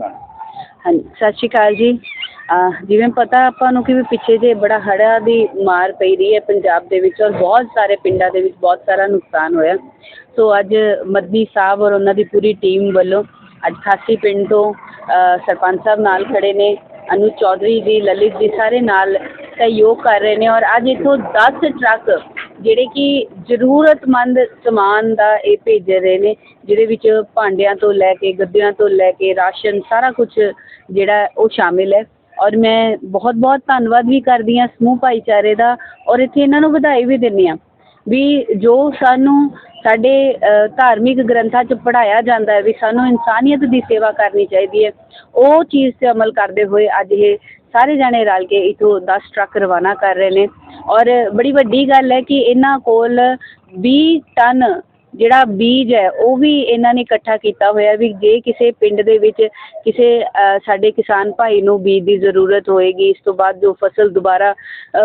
ਹਾਂਜੀ, ਸਤਿ ਸ਼੍ਰੀ ਅਕਾਲ ਜੀ। ਜਿਵੇਂ ਪਤਾ ਆਪਾਂ ਨੂੰ ਕਿ ਵੀ ਪਿੱਛੇ ਜੇ ਬੜਾ ਹੜ੍ਹਾਂ ਦੀ ਮਾਰ ਪਈ ਰਹੀ ਹੈ ਪੰਜਾਬ ਦੇ ਵਿੱਚ ਔਰ ਬਹੁਤ ਸਾਰੇ ਪਿੰਡਾਂ ਦੇ ਵਿੱਚ ਬਹੁਤ ਸਾਰਾ ਨੁਕਸਾਨ ਹੋਇਆ। ਸੋ ਅੱਜ ਮੱਦੀ ਸਾਹਿਬ ਔਰ ਉਹਨਾਂ ਦੀ ਪੂਰੀ ਟੀਮ ਵੱਲੋਂ ਅੱਜ ਖਾਸੀ ਪਿੰਡ ਤੋਂ ਸਰਪੰਚ ਸਾਹਿਬ ਨਾਲ ਖੜੇ ਨੇ, ਅਨੂ ਚੌਧਰੀ ਜੀ, ਲਲਿਤ ਜੀ ਸਾਰੇ ਨਾਲ ਸਹਿਯੋਗ ਕਰ ਰਹੇ ਨੇ ਔਰ ਅੱਜ ਇੱਥੋਂ 10 ਟਰੱਕ ਜਿਹੜੇ ਕਿ ਜ਼ਰੂਰਤਮੰਦ ਸਮਾਨ ਦਾ ਇਹ ਭੇਜ ਰਹੇ ਨੇ, ਜਿਹਦੇ ਵਿੱਚ ਭਾਂਡਿਆਂ ਤੋਂ ਲੈ ਕੇ, ਗੱਦਿਆਂ ਤੋਂ ਲੈ ਕੇ, ਰਾਸ਼ਨ, ਸਾਰਾ ਕੁਝ ਜਿਹੜਾ ਉਹ ਸ਼ਾਮਿਲ ਹੈ। ਔਰ ਮੈਂ ਬਹੁਤ ਬਹੁਤ ਧੰਨਵਾਦ ਵੀ ਕਰਦੀ ਹਾਂ ਸਮੂਹ ਭਾਈਚਾਰੇ ਦਾ। ਔਰ ਇੱਥੇ ਇਹਨਾਂ ਨੂੰ ਵਧਾਈ ਵੀ ਦਿੰਦੀ ਹਾਂ ਵੀ ਜੋ ਸਾਨੂੰ ਸਾਡੇ ਅ, ਧਾਰਮਿਕ ਗ੍ਰੰਥਾਂ 'ਚ ਪੜ੍ਹਾਇਆ ਜਾਂਦਾ ਹੈ ਵੀ ਸਾਨੂੰ ਇਨਸਾਨੀਅਤ ਦੀ ਸੇਵਾ ਕਰਨੀ ਚਾਹੀਦੀ ਹੈ। ਉਹ ਚੀਜ਼ 'ਤੇ ਅਮਲ ਕਰਦੇ ਹੋਏ ਅੱਜ ਇਹ ਸਾਰੇ ਜਾਣੇ ਰਲ ਕੇ ਇਥੋਂ 10 ਟਰੱਕ ਰਵਾਨਾ ਕਰ ਰਹੇ ਨੇ। ਔਰ ਬੜੀ ਵੱਡੀ ਗੱਲ ਹੈ ਕਿ ਇਹਨਾਂ ਕੋਲ ਵੀਹ ਟਨ ਜਿਹੜਾ ਬੀਜ ਹੈ, ਉਹ ਵੀ ਇਹਨਾਂ ਨੇ ਇਕੱਠਾ ਕੀਤਾ ਹੋਇਆ ਵੀ ਜੇ ਕਿਸੇ ਪਿੰਡ ਦੇ ਵਿੱਚ ਕਿਸੇ ਸਾਡੇ ਕਿਸਾਨ ਭਾਈ ਨੂੰ ਬੀਜ ਦੀ ਜ਼ਰੂਰਤ ਹੋਏਗੀ, ਇਸ ਤੋਂ ਬਾਅਦ ਜੋ ਫਸਲ ਦੁਬਾਰਾ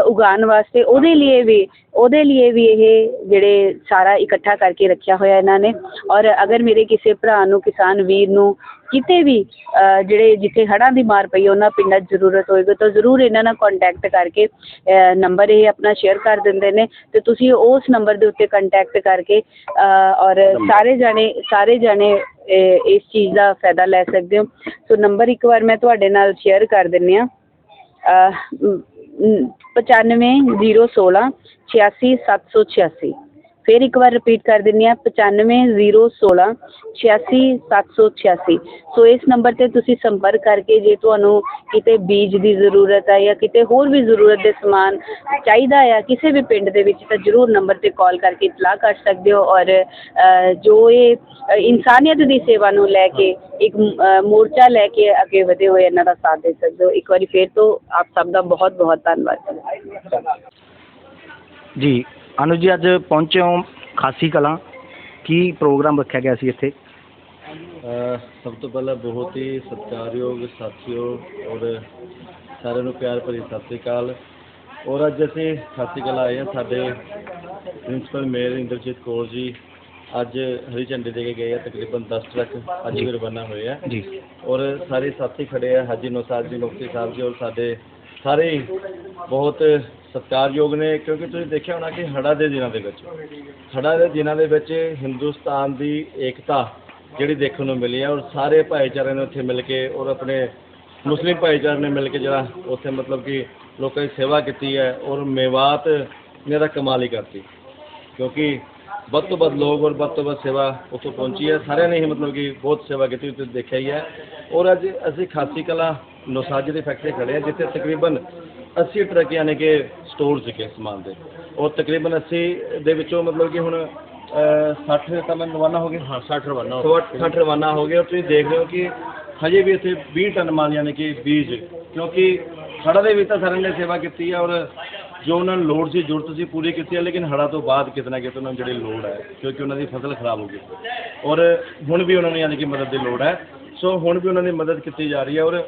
ਉਗਾਉਣ ਵਾਸਤੇ ਉਹਦੇ ਲਈ ਵੀ, ਉਹਦੇ ਲਈ ਵੀ ਇਹ ਜਿਹੜੇ ਸਾਰਾ ਇਕੱਠਾ ਕਰਕੇ ਰੱਖਿਆ ਹੋਇਆ ਇਹਨਾਂ ਨੇ। ਔਰ ਅਗਰ ਮੇਰੇ ਕਿਸੇ ਭਰਾ ਨੂੰ, ਕਿਸਾਨ ਵੀਰ ਨੂੰ ਕਿਤੇ ਵੀ ਜਿਹੜੇ ਜਿੱਥੇ ਹੜ੍ਹਾਂ ਦੀ ਮਾਰ ਪਈ ਉਹਨਾਂ ਪਿੰਡਾਂ 'ਚ ਜ਼ਰੂਰਤ ਹੋਏਗੀ ਤਾਂ ਜ਼ਰੂਰ ਇਹਨਾਂ ਨਾਲ ਕੰਟੈਕਟ ਕਰਕੇ ਨੰਬਰ ਇਹ ਆਪਣਾ ਸ਼ੇਅਰ ਕਰ ਦਿੰਦੇ ਨੇ ਤੇ ਤੁਸੀਂ ਉਸ ਨੰਬਰ ਦੇ ਉੱਤੇ ਕੰਟੈਕਟ ਕਰਕੇ ਔਰ ਸਾਰੇ ਜਾਣੇ ਸਾਰੇ ਜਾਣੇ ਇਸ ਚੀਜ਼ ਦਾ ਫਾਇਦਾ ਲੈ ਸਕਦੇ ਹੋ। ਸੋ ਨੰਬਰ ਇੱਕ ਵਾਰ ਮੈਂ ਤੁਹਾਡੇ ਨਾਲ ਸ਼ੇਅਰ ਕਰ ਦਿੰਨੀ ਆ ਪਚਾਨਵੇਂ ਜ਼ੀਰੋ ਸੋਲਾਂ ਛਿਆਸੀ ਸੱਤ ਸੌ ਛਿਆਸੀ। ਫਿਰ ਇੱਕ ਵਾਰ ਰਿਪੀਟ ਕਰ ਦਿੰਨੀ ਆ ਪਚਾਨਵੇਂ ਜ਼ੀਰੋ ਸੋਲਾਂ, ਛਿਆਸੀ ਸੱਤ ਸੌ ਛਿਆਸੀ। ਸੋ ਇਸ ਨੰਬਰ ਤੇ ਤੁਸੀਂ ਸੰਪਰਕ ਕਰਕੇ ਜੇ ਤੁਹਾਨੂੰ ਕਿਤੇ ਬੀਜ ਦੀ ਜ਼ਰੂਰਤ ਹੈ ਜਾਂ ਕਿਤੇ ਹੋਰ ਵੀ ਜ਼ਰੂਰਤ ਦੇ ਸਮਾਨ ਚਾਹੀਦਾ ਆ, ਕਿਸੇ ਵੀ ਪਿੰਡ ਦੇ ਵਿੱਚ ਤਾਂ ਜ਼ਰੂਰ ਨੰਬਰ ਤੇ ਕਾਲ ਕਰਕੇ ਇਤਲਾਹ ਕਰ ਸਕਦੇ ਹੋ ਔਰ ਜੋ ਇਹ ਇਨਸਾਨੀਅਤ ਦੀ ਸੇਵਾ ਨੂੰ ਲੈ ਕੇ ਇੱਕ ਮੋਰਚਾ ਲੈ ਕੇ ਅੱਗੇ ਵਧੇ ਹੋਏ ਇਹਨਾਂ ਦਾ ਸਾਥ ਦੇ ਸਕਦੇ ਹੋ। ਇੱਕ ਵਾਰੀ ਫੇਰ ਤੋਂ ਆਪ ਸਭ ਦਾ ਬਹੁਤ ਬਹੁਤ ਧੰਨਵਾਦ। ਜੀ। ਅਨੁਜ ਜੀ ਅੱਜ ਪਹੁੰਚੇ ਹੋ ਖਾਸੀ ਕਲਾਂ। ਕੀ ਪ੍ਰੋਗਰਾਮ ਰੱਖਿਆ ਗਿਆ ਸੀ ਇੱਥੇ? ਅਹ ਸਭ ਤੋਂ ਪਹਿਲਾਂ ਬਹੁਤ ਹੀ ਸਤਿਕਾਰਯੋਗ ਸਾਥੀਓ ਔਰ ਸਾਰਿਆਂ ਨੂੰ ਪਿਆਰ ਭਰੀ ਸਤਿ ਸ੍ਰੀ ਅਕਾਲ। ਔਰ ਅੱਜ ਅਸੀਂ ਖਾਸੀ ਕਲਾਂ ਆਏ ਹਾਂ। ਸਾਡੇ ਪ੍ਰਿੰਸੀਪਲ ਮੇਅਰ ਇੰਦਰਜੀਤ ਕੌਰ ਜੀ ਅੱਜ ਹਰੀ ਝੰਡੇ ਦੇ ਕੇ ਗਏ ਆ ਤਕਰੀਬਨ 10 ਟਰੱਕ ਅੱਜ ਵੀ ਰਵਾਨਾ ਹੋਏ ਆ ਜੀ। ਔਰ ਸਾਰੇ ਸਾਥੀ ਖੜੇ ਆ ਹਾਜੀ ਨੌਸਾਦ ਜੀ ਮੁਫਤੀ ਸਾਹਿਬ ਜੀ ਔਰ ਸਾਡੇ ਸਾਰੇ ਬਹੁਤ ਸਤਿਕਾਰਯੋਗ ਨੇ, ਕਿਉਂਕਿ ਤੁਸੀਂ ਦੇਖਿਆ ਹੋਣਾ ਕਿ ਹੜ੍ਹਾਂ ਦੇ ਦਿਨਾਂ ਦੇ ਵਿੱਚ, ਹੜ੍ਹਾਂ ਦੇ ਦਿਨਾਂ ਦੇ ਵਿੱਚ ਹਿੰਦੁਸਤਾਨ ਦੀ ਏਕਤਾ ਜਿਹੜੀ ਦੇਖਣ ਨੂੰ ਮਿਲੀ ਹੈ ਔਰ ਸਾਰੇ ਭਾਈਚਾਰੇ ਨੇ ਉੱਥੇ ਮਿਲ ਕੇ ਔਰ ਆਪਣੇ ਮੁਸਲਿਮ ਭਾਈਚਾਰੇ ਨੇ ਮਿਲ ਕੇ ਜਿਹੜਾ ਉੱਥੇ ਮਤਲਬ ਕਿ ਲੋਕਾਂ ਦੀ ਸੇਵਾ ਕੀਤੀ ਹੈ ਔਰ ਮੇਵਾਤ ਨੇ ਤਾਂ ਕਮਾਲ ਹੀ ਕਰਤੀ, ਕਿਉਂਕਿ ਵੱਧ ਤੋਂ ਵੱਧ ਲੋਕ ਔਰ ਵੱਧ ਤੋਂ ਵੱਧ ਸੇਵਾ ਉੱਥੋਂ ਪਹੁੰਚੀ ਹੈ, ਸਾਰਿਆਂ ਨੇ ਹੀ ਮਤਲਬ ਕਿ ਬਹੁਤ ਸੇਵਾ ਕੀਤੀ, ਤੁਸੀਂ ਦੇਖਿਆ ਹੀ ਹੈ। ਔਰ ਅੱਜ ਅਸੀਂ ਖਾਸੀ ਕਲਾ ਨੌਸਾਜ ਦੀ ਫੈਕਟਰੀ ਖੜੇ ਹਾਂ ਜਿੱਥੇ ਤਕਰੀਬਨ 80 ਟਰੱਕ ਯਾਨੀ ਕਿ ਸਟੋਰ ਸੀਗੇ ਸਮਾਨ ਦੇ। ਔਰ ਤਕਰੀਬਨ 80 ਦੇ ਵਿੱਚੋਂ ਮਤਲਬ ਕਿ ਹੁਣ ਅਹ, 60 ਤਾਂ ਮੈਂ ਰਵਾਨਾ ਹੋ ਗਏ ਹਾਂ 60 ਰਵਾਨਾ 60 ਰਵਾਨਾ ਹੋ ਗਏ ਔਰ ਤੁਸੀਂ ਦੇਖ ਰਹੇ ਹੋ ਕਿ ਹਜੇ ਵੀ ਇੱਥੇ 20 ਟਨ ਮਾਲ ਯਾਨੀ ਕਿ ਬੀਜ ਕਿਉਂਕਿ ਹੜ੍ਹਾਂ ਦੇ ਵਿੱਚ ਤਾਂ ਸਾਰਿਆਂ ਨੇ ਸੇਵਾ ਕੀਤੀ ਹੈ ਔਰ ਜੋ ਉਹਨਾਂ ਨੂੰ ਲੋੜ ਸੀ ਜ਼ਰੂਰਤ ਸੀ ਪੂਰੀ ਕੀਤੀ ਹੈ ਲੇਕਿਨ ਹੜ੍ਹਾਂ ਤੋਂ ਬਾਅਦ ਕਿਤੇ ਨਾ ਕਿਤੇ ਉਹਨਾਂ ਨੂੰ ਜਿਹੜੀ ਲੋੜ ਹੈ ਕਿਉਂਕਿ ਉਹਨਾਂ ਦੀ ਫਸਲ ਖਰਾਬ ਹੋ ਗਈ। ਔਰ ਹੁਣ ਵੀ ਉਹਨਾਂ ਨੂੰ ਯਾਨੀ ਕਿ ਮਦਦ ਦੀ ਲੋੜ ਹੈ। ਸੋ ਹੁਣ ਵੀ ਉਹਨਾਂ ਦੀ ਮਦਦ ਕੀਤੀ ਜਾ ਰਹੀ ਹੈ ਔਰ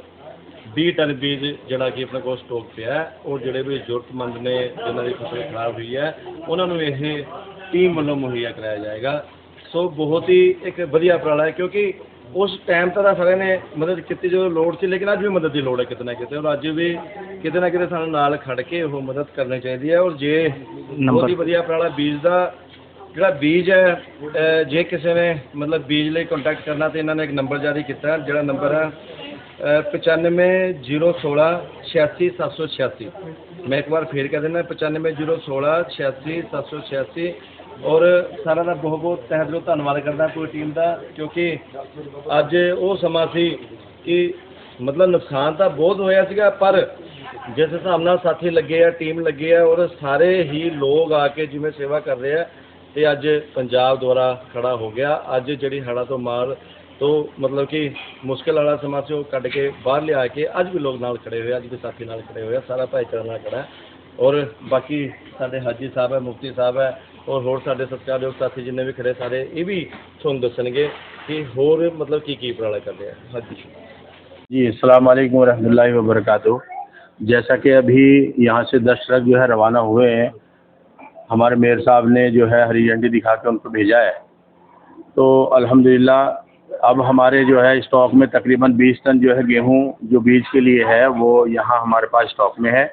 20 ਟਨ ਬੀਜ ਜਿਹੜਾ ਕਿ ਆਪਣੇ ਕੋਲ ਸਟਾਕ ਪਿਆ ਹੈ ਔਰ ਜਿਹੜੇ ਵੀ ਜ਼ਰੂਰਤਮੰਦ ਨੇ ਜਿਨ੍ਹਾਂ ਦੀ ਫਸਲ ਖਰਾਬ ਹੋਈ ਹੈ ਉਹਨਾਂ ਨੂੰ ਇਹ ਟੀਮ ਵੱਲੋਂ ਮੁਹੱਈਆ ਕਰਾਇਆ ਜਾਏਗਾ। ਸੋ ਬਹੁਤ ਹੀ ਇੱਕ ਵਧੀਆ ਉਪਰਾਲਾ ਹੈ ਕਿਉਂਕਿ ਉਸ ਟਾਈਮ ਤਾਂ ਸਾਰਿਆਂ ਨੇ ਮਦਦ ਕੀਤੀ ਜਦੋਂ ਲੋੜ ਸੀ ਲੇਕਿਨ ਅੱਜ ਵੀ ਮਦਦ ਦੀ ਲੋੜ ਹੈ ਕਿਤੇ ਨਾ ਕਿਤੇ ਔਰ ਅੱਜ ਵੀ ਕਿਤੇ ਨਾ ਕਿਤੇ ਸਾਨੂੰ ਨਾਲ ਖੜ ਕੇ ਉਹ ਮਦਦ ਕਰਨੀ ਚਾਹੀਦੀ ਹੈ ਔਰ ਜੇ ਬਹੁਤ ਹੀ ਵਧੀਆ ਉਪਰਾਲਾ ਬੀਜ ਦਾ ਜਿਹੜਾ ਬੀਜ ਹੈ ਜੇ ਕਿਸੇ ਨੇ ਮਤਲਬ ਬੀਜ ਲਈ ਕੰਟੈਕਟ ਕਰਨਾ ਤੇ ਇਹਨਾਂ ਨੇ ਇੱਕ ਨੰਬਰ ਜਾਰੀ ਕੀਤਾ ਹੈ, ਜਿਹੜਾ ਨੰਬਰ ਹੈ ਪਚਾਨਵੇਂ ਜ਼ੀਰੋ ਸੋਲਾਂ ਛਿਆਸੀ ਸੱਤ ਸੌ ਛਿਆਸੀ। ਮੈਂ ਇੱਕ ਵਾਰ ਫੇਰ ਕਹਿ ਦਿੰਦਾ, ਪਚਾਨਵੇਂ ਜ਼ੀਰੋ ਸੋਲਾਂ ਛਿਆਸੀ ਸੱਤ ਸੌ ਛਿਆਸੀ। ਔਰ ਸਾਰਿਆਂ ਦਾ ਬਹੁਤ ਬਹੁਤ ਤਹਿ ਦਿਲੋਂ ਧੰਨਵਾਦ ਕਰਦਾ ਪੂਰੀ ਟੀਮ ਦਾ, ਕਿਉਂਕਿ ਅੱਜ ਉਹ ਸਮਾਂ ਸੀ ਕਿ ਮਤਲਬ ਨੁਕਸਾਨ ਤਾਂ ਬਹੁਤ ਹੋਇਆ ਸੀਗਾ, ਪਰ ਜਿਸ ਹਿਸਾਬ ਨਾਲ ਸਾਥੀ ਲੱਗੇ ਆ, ਟੀਮ ਲੱਗੇ ਆ, ਔਰ ਸਾਰੇ ਹੀ ਲੋਕ ਆ ਕੇ ਜਿਵੇਂ ਸੇਵਾ ਕਰ ਰਹੇ ਆ, ਤੇ ਅੱਜ ਪੰਜਾਬ ਦੁਆਰਾ ਖੜਾ ਹੋ ਗਿਆ। ਅੱਜ ਜਿਹੜੀ ਹੜ੍ਹਾਂ ਤੋਂ ਮਾਰ ਤੋਂ ਮਤਲਬ ਕਿ ਮੁਸ਼ਕਿਲ ਵਾਲਾ ਸਮਾਂ ਸੀ ਉਹ ਕੱਢ ਕੇ ਬਾਹਰ ਲਿਆ ਕੇ ਅੱਜ ਵੀ ਲੋਕ ਨਾਲ ਖੜੇ ਹੋਏ ਆ ਅੱਜ ਵੀ ਸਾਥੀ ਨਾਲ ਖੜੇ ਹੋਏ ਆ ਸਾਰਾ ਭਾਈਚਾਰਾ ਨਾਲ ਖੜਾ ਹੈ ਔਰ ਬਾਕੀ ਸਾਡੇ ਹਾਜੀ ਸਾਹਿਬ ਹੈ ਮੁਫਤੀ ਸਾਹਿਬ ਹੈ ਔਰ ਹੋਰ ਸਾਡੇ ਸਤਿਕਾਰਯੋਗ ਸਾਥੀ ਜਿੰਨੇ ਵੀ ਖੜੇ ਸਾਰੇ ਇਹ ਵੀ ਤੁਹਾਨੂੰ ਦੱਸਣਗੇ ਕਿ ਹੋਰ ਮਤਲਬ ਕੀ ਕੀ ਉਪਰਾਲਾ ਕਰਦੇ ਆ ਹਾਜੀ जी अस्सलाम वालेकुम रहमतुल्लाहि व बरकातुहू जैसा कि अभी यहाँ से दस ट्रक जो है रवाना हुए हैं हमारे मेयर साहब ने जो है हरी झंडी दिखा के उनको भेजा है तो अल्हम्दुलिल्लाह अब हमारे जो है स्टॉक में तकरीबन 20 टन जो है गेहूँ जो बीज के लिए है, वो यहाँ हमारे पास स्टॉक में है।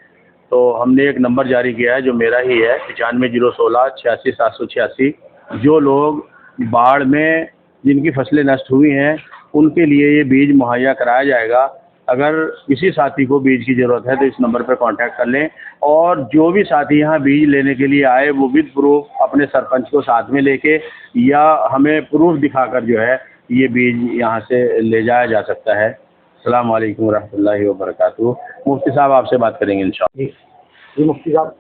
तो हमने एक नंबर जारी किया है, जो मेरा ही है, पचानवे ज़ीरो सोलह छियासी सात सौ छियासी। जो लोग बाढ़ में जिनकी फ़सलें नष्ट हुई हैं, उनके लिए ये बीज मुहैया कराया जाएगा। अगर किसी साथी को बीज की ज़रूरत है तो इस नंबर पर कांटेक्ट कर लें। और जो भी साथी यहाँ बीज लेने के लिए आए, वो विद प्रूफ अपने सरपंच को साथ में लेके या हमें प्रूफ दिखाकर जो है ये बीज यहाँ से ले जाया जा सकता है। अस्सलाम वालेकुम रहमतुल्लाहि व मुफ्ती साहब आपसे बात करेंगे इंशाल्लाह। जी। मुफ्ती साहब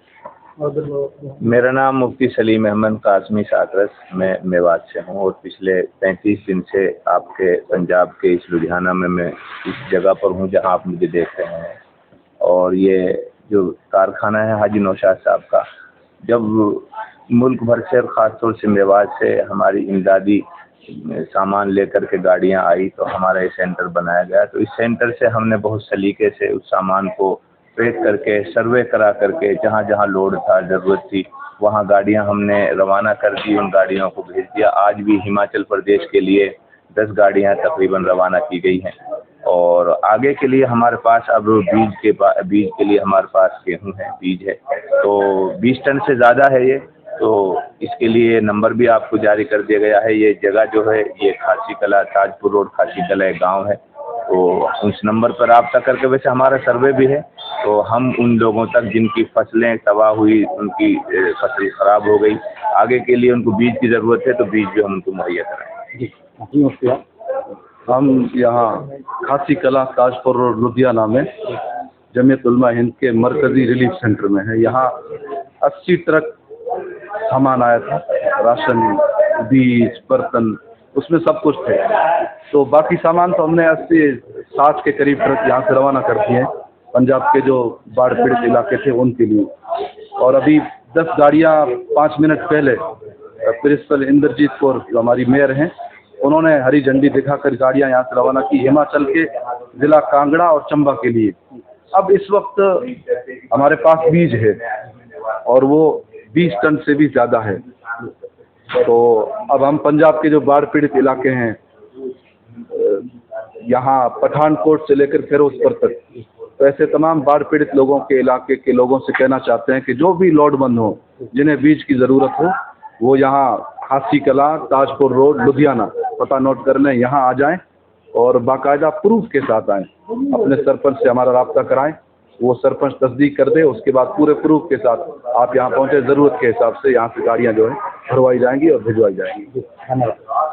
मेरा नाम मुफ्ती सलीम अहमद कासमी साकरस। मैं मेवात से हूँ और पिछले 35 दिन से आपके पंजाब के इस लुधियाना में मैं इस जगह पर हूँ जहाँ आप मुझे देख रहे हैं। और ये जो कारखाना है हाजी नौशाद साहब का जब मुल्क भर से और ख़ास तौर से मेवात से हमारी इमदादी सामान लेकर के गाड़ियाँ आई तो हमारा ये सेंटर बनाया गया। तो इस सेंटर से हमने बहुत सलीके से उस सामान को पैक करके, सर्वे करा करके जहाँ जहाँ लोड था, ज़रूरत थी, वहाँ गाड़ियाँ हमने रवाना कर दी, उन गाड़ियों को भेज दिया। आज भी हिमाचल प्रदेश के लिए दस गाड़ियाँ तकरीबन रवाना की गई हैं। और आगे के लिए हमारे पास अब बीज के बीज के लिए हमारे पास गेहूँ है, बीज है। तो 20 टन से ज़्यादा है ये। तो इसके लिए नंबर भी आपको जारी कर दिया गया है। ये जगह जो है, ये खासी कला, ताजपुर रोड खासी कला एक गाँव है। तो उस नंबर पर रब्ता करके वैसे हमारा सर्वे भी है। तो हम उन लोगों तक जिनकी फ़सलें तबाह हुई, उनकी फ़सल ख़राब हो गई, आगे के लिए उनको बीज की ज़रूरत है तो बीज भी हम उनको मुहैया कराएँगे। हम यहाँ खासी कला, ताजपुर रोड, लुधियाना में जमीयत हिंद के मरकज़ी रिलीफ सेंटर में है। यहाँ 80 ट्रक सामान आया था, राशन, बीज, बर्तन, उसमें सब कुछ थे। तो बाकी सामान तो हमने अस्सी साठ के करीब ट्रक यहाँ से रवाना कर दिए पंजाब के जो बाढ़ पीड़ित इलाके थे उनके लिए। और अभी दस गाड़ियाँ पाँच मिनट पहले, प्रिंसिपल इंद्रजीत कौर, जो हमारी मेयर हैं, उन्होंने हरी झंडी दिखाकर गाड़ियाँ यहाँ से रवाना की हिमाचल के जिला कांगड़ा और चंबा के लिए। अब इस वक्त हमारे पास बीज है और वो 20 टन से भी ज़्यादा है। तो अब हम पंजाब के जो बाढ़ पीड़ित इलाके हैं यहाँ पठानकोट से लेकर फिरोजपुर तक तो ऐसे तमाम बाढ़ पीड़ित लोगों के इलाके के लोगों से कहना चाहते हैं कि जो भी लोडमंद हो, जिन्हें बीज की ज़रूरत हो, वो यहाँ खासी कला, ताजपुर रोड, लुधियाना, पता नोट कर लें, यहाँ आ जाएँ और बाकायदा प्रूफ के साथ आएँ। अपने सरपंच से हमारा रब्ता कराएँ। वो सरपंच तस्दीक कर दे उसके बाद पूरे प्रूफ के साथ आप यहाँ पहुँचे ज़रूरत के हिसाब से यहाँ से गाड़ियाँ जो है भरवाई जाएंगी और भिजवाई जाएंगी धन्यवाद